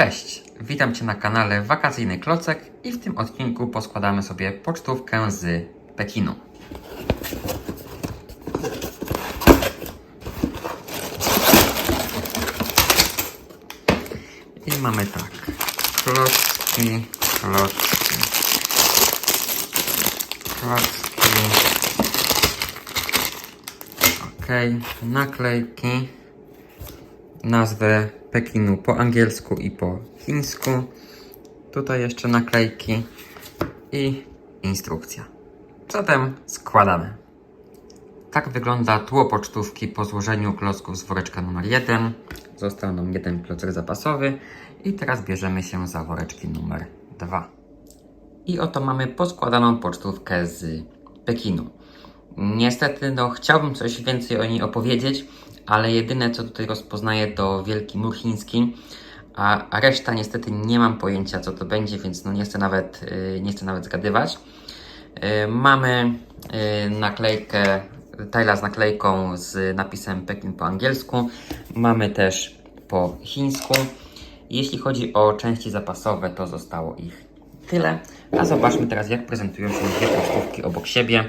Cześć, witam Cię na kanale Wakacyjny Klocek i w tym odcinku poskładamy sobie pocztówkę z Pekinu. I mamy tak, klocki, klocki, klocki, ok, naklejki, nazwę Pekinu po angielsku i po chińsku. Tutaj jeszcze naklejki i instrukcja. Zatem składamy. Tak wygląda tło pocztówki po złożeniu klocków z woreczka numer 1. Został nam jeden klocek zapasowy i teraz bierzemy się za woreczki numer 2. I oto mamy poskładaną pocztówkę z Pekinu. Niestety, no, chciałbym coś więcej o niej opowiedzieć, ale jedyne co tutaj rozpoznaję to Wielki Mur Chiński, a, reszta niestety nie mam pojęcia co to będzie, więc no nie chcę nawet, yy, nie chcę nawet zgadywać. Yy, mamy yy, naklejkę, Tyla z naklejką z napisem Pekin po angielsku. Mamy też po chińsku. Jeśli chodzi o części zapasowe, to zostało ich tyle. A zobaczmy teraz, jak prezentują się dwie pocztówki obok siebie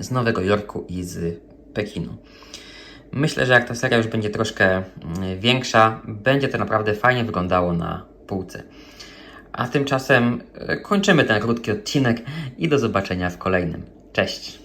z Nowego Jorku i z Pekinu. Myślę, że jak ta seria już będzie troszkę mm, większa, będzie to naprawdę fajnie wyglądało na półce. A tymczasem e, kończymy ten krótki odcinek i do zobaczenia w kolejnym. Cześć!